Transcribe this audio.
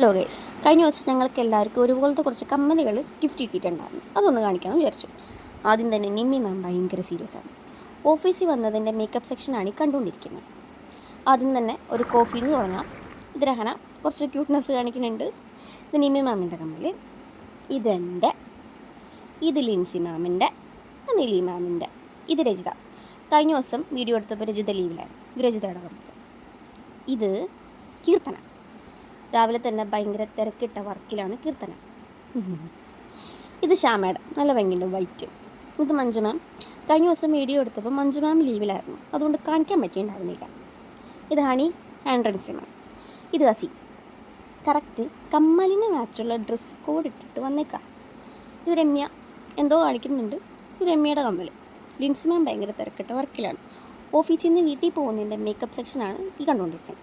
Hello guys കഴിഞ്ഞ ദിവസം ഞങ്ങൾക്ക് എല്ലാവർക്കും ഒരുപോലത്തെ കുറച്ച് കമ്മലുകൾ ഗിഫ്റ്റ് കിട്ടിയിട്ടുണ്ടായിരുന്നു. അതൊന്ന് കാണിക്കാമെന്ന് വിചാരിച്ചു. ആദ്യം തന്നെ നിമ്മി മാം ഭയങ്കര സീരിയസ് ആണ്. ഓഫീസിൽ വന്നതിന്റെ മേക്കപ്പ് സെക്ഷനാണ് ഈ കണ്ടുകൊണ്ടിരിക്കുന്നത്. ആദ്യം തന്നെ ഒരു കോഫി എന്ന് തുടങ്ങാം. ഇത് കുറച്ച് ക്യൂട്ട്നെസ് കാണിക്കുന്നുണ്ട്. ഇത് നിമ്മി മാമിന്റെ കമ്മൽ ഇതെന്റെ ഇത് ലിൻസി മാമിന്റെ നീലി മാമിന്റെ ഇത് രജിത. കഴിഞ്ഞ ദിവസം വീഡിയോ എടുത്തപ്പോൾ രജിത ലീവിലായിരുന്നു ഇത് രജിതയുടെ കമ്മൽ ഇത് കീർത്തന. രാവിലെ തന്നെ ഭയങ്കര തിരക്കിട്ട വർക്കിലാണ് കീർത്തന. ഇത് ശ്യാമയുടെ നല്ല ഭംഗിയുണ്ട് വൈറ്റ് ഇത് മഞ്ജു മാം കഴിഞ്ഞ ദിവസം വീഡിയോ എടുത്തപ്പോൾ മഞ്ജു മാം ലീവിലായിരുന്നു അതുകൊണ്ട് കാണിക്കാൻ പറ്റിയിട്ടുണ്ടായിരുന്നില്ല. ഇത് ഹണി ആൻഡ്രൻസി മാം ഇത് ഹസി. കറക്റ്റ് കമ്മലിന് മാച്ചുള്ള ഡ്രസ് കോഡ് ഇട്ടിട്ട് വന്നേക്കാം. ഇത് രമ്യ. എന്തോ കാണിക്കുന്നുണ്ട്. ഇത് രമ്യയുടെ കമ്മൽ ലിൻസ് മാം ഭയങ്കര തിരക്കിട്ട വർക്കിലാണ് ഓഫീസിൽ നിന്ന് വീട്ടിൽ പോകുന്നതിന്റെ മേക്കപ്പ് സെക്ഷനാണ് ഈ കണ്ടുകൊണ്ടിരിക്കുന്നത്.